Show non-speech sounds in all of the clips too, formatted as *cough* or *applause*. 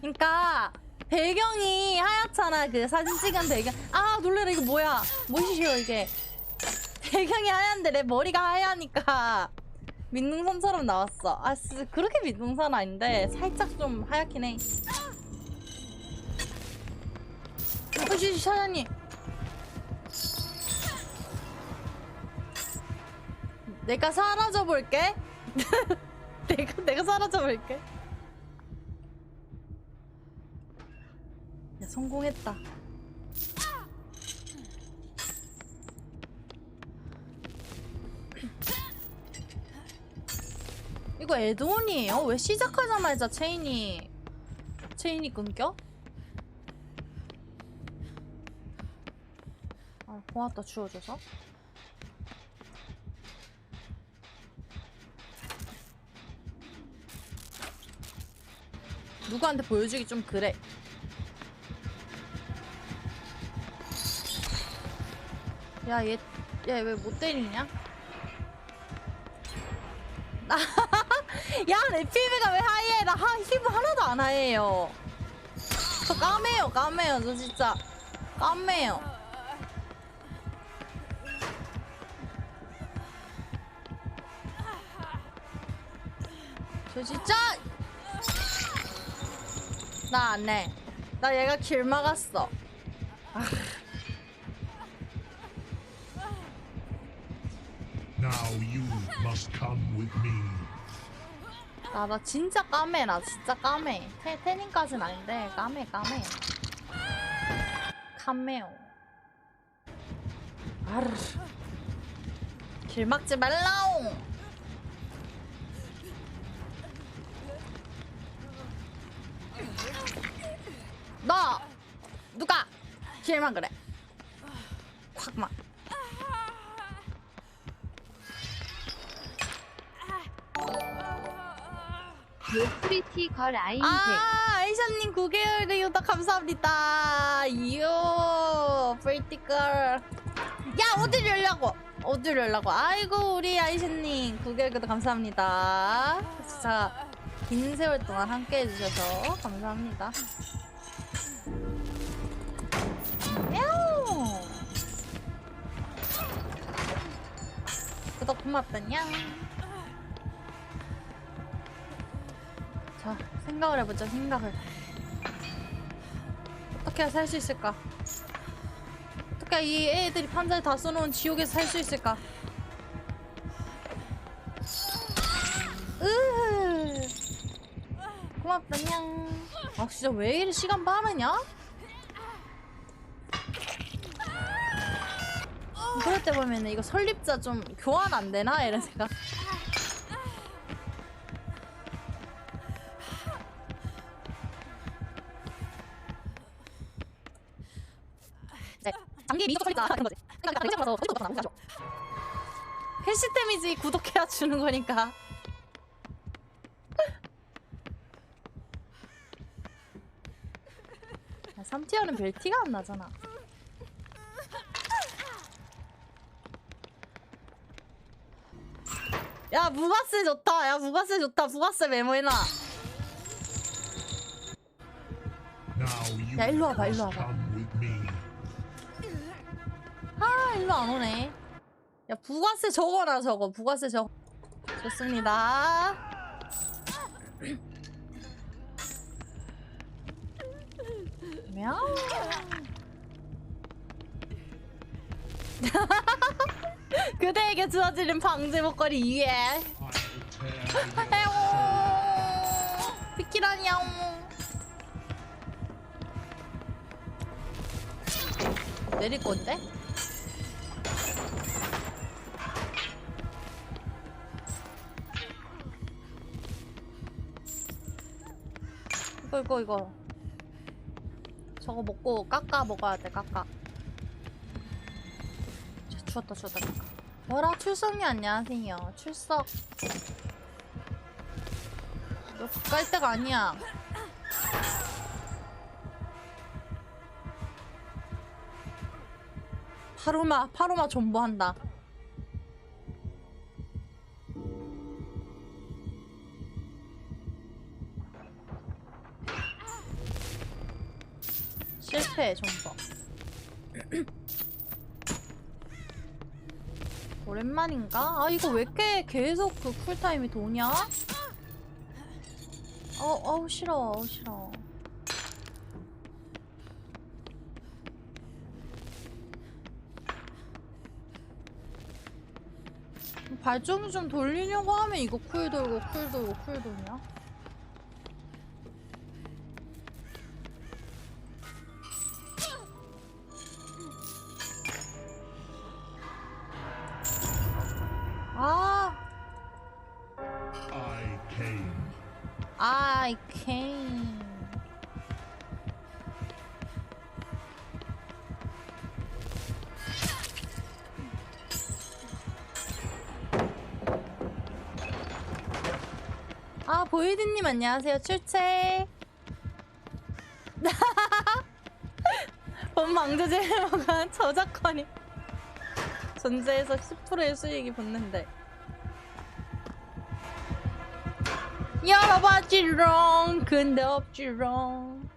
그러니까 배경이 하얗잖아 그 사진 찍은 배경. 아 놀래라 이거 뭐야? 뭐시시여 이게. 배경이 하얀데 내 머리가 하얘니까. 민둥선처럼 나왔어. 아 진짜 그렇게 민둥선 아닌데 살짝 좀 하얗긴 해. 어시 사장님. 내가 사라져 볼게? *laughs* 내가 내가 사라져 볼게 성공했다. 이거 에드온이에요? 왜 시작하자마자 체인이 체인이 끊겨? 아 고맙다 주워줘서 누구한테 보여주기 좀 그래 야, 얘, 얘 왜 못 때리냐? 나, *laughs* 야, 내 피부가 왜 하얘? 나 하, 피부 하나도 안 하얘요. 저 까매요, 까매요. 저 진짜 까매요. 저 진짜 나 안 해. 나 얘가 길 막았어. Must come with me. 아, 나 진짜 까매, 나 진짜 까매. 태, 태닝까진 아닌데, 까매, 까매. 까매요. 아르. 길 막지 말라옹! 너! 누가! 길만 그래. 확 막. 프리티 걸 아이인데 아, 아이샤님 9개월 그 유덕 감사합니다. 이요, 프리티 걸. 야, 어딜 열려고? 어딜 열려고? 아이고, 우리 아이샤님 9개월 구독 감사합니다. 진짜 긴 세월 동안 함께 해주셔서 감사합니다. 야옹. 구독 고맙다 냥. 자, 생각을 해보자, 생각을. 어떻게 살 수 있을까? 어떻게 이 애들이 판자를 다 써놓은 지옥에서 살 수 있을까? 으흐. 고맙다, 냥. 아, 진짜 왜 이리 시간 빠르냐? 그럴 때 보면 이거 설립자 좀 교환 안 되나? 이런 생각. 네. 장기 미적 설립자 같은 거지. 그러니까 내가 생각해서 어디서 나오는 거죠. 해시템이지 구독해야 주는 거니까. *laughs* 야, 3티어는 별 티가 안 나잖아. 야 무가스 좋다. 야 무가스 좋다. 무가스 메모해놔. 야, 일로 와봐, 일로 와봐. 아 일로 안 오네. 야 부가세 적어라 저거 부가세 적. 좋습니다. мяу. *laughs* 그대에게 주어지는 방제 목걸이 위에 I'll tear 에오 비키라냐옹 내릴 건데? 이거 이거 이거. 저거 먹고 깎아 먹어야 돼 깎아. 자, 추웠다 추웠다 깎아. 뭐라? 출석이 안녕하세요 출석. 너 가까이 때가 아니야. 파로마 파로마 존버한다 실패 전부. 오랜만인가? 아 이거 왜 이렇게 계속 그 쿨타임이 도냐? 어, 어우 싫어, 어우 싫어. 발전기 좀 돌리려고 하면 이거 쿨 돌고 쿨 돌고 쿨 돌냐? 보이드님 안녕하세요. 출첵. *laughs* 본 망조제모가 저작권이 존재해서 10%의 수익이 붙는데. 열어봤지롱 근데 없지롱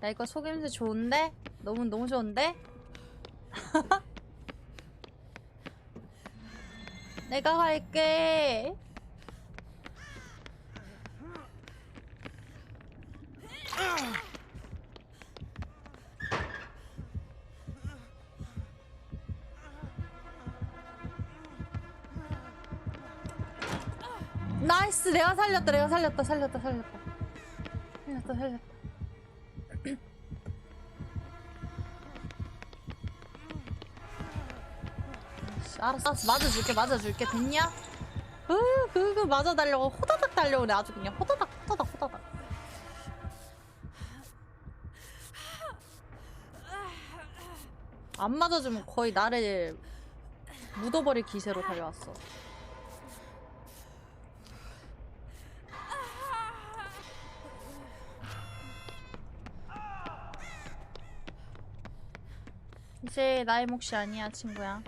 나 이거 속임새 좋은데? 너무 너무 좋은데? *laughs* 내가 할게. 나이스. 내가 살렸다. 내가 살렸다. 살렸다. 살렸다. 살렸다. 살렸다 씨, 알았어 알았어. 맞아줄게 맞아줄게. 됐냐? 그그 맞아 달려고 호다닥 달려오네 아주 그냥. 호다닥 호다닥 호다닥. 안 맞아주면 거의 나를 묻어버릴 기세로 달려왔어. 이제 나의 몫이 아니야 친구야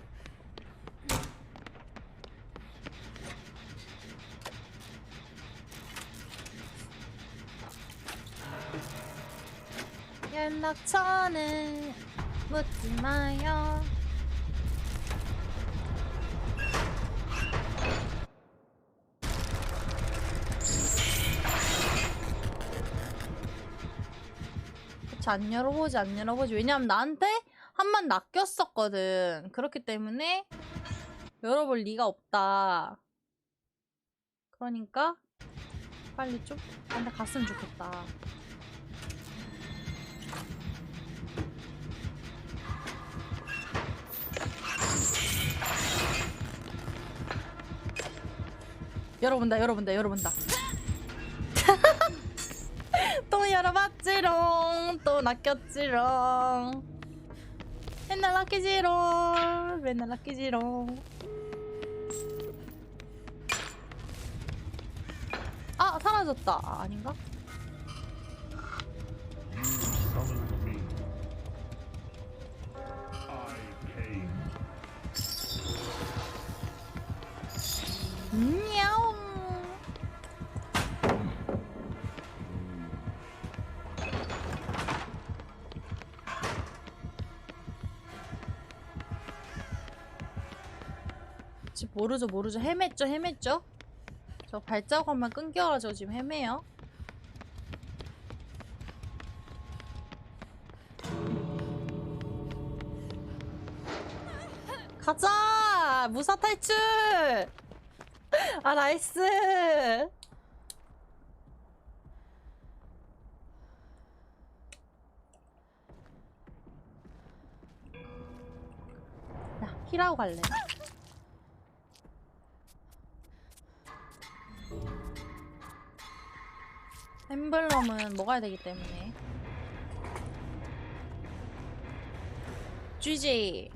연락처는 묻지 마요. 그치 안 열어보지 안 열어보지. 왜냐면 나한테 한 번 낚였었거든. 그렇기 때문에 열어볼 리가 없다. 그러니까 빨리 좀 나한테 갔으면 좋겠다 열어본다 열어본다 열어본다. *laughs* 또 열어봤지롱 또 낚였지롱. 맨날 낚이지롱 맨날 낚이지롱. 아 사라졌다. 아, 아닌가? 지금 모르죠 모르죠. 헤맸죠 헤맸죠. 저 발자국만 끊겨가지고 지금 헤매요. 가자! 무사 탈출! 아 나이스! 야 힐하고 갈래 엠블럼은 먹어야 되기 때문에. GG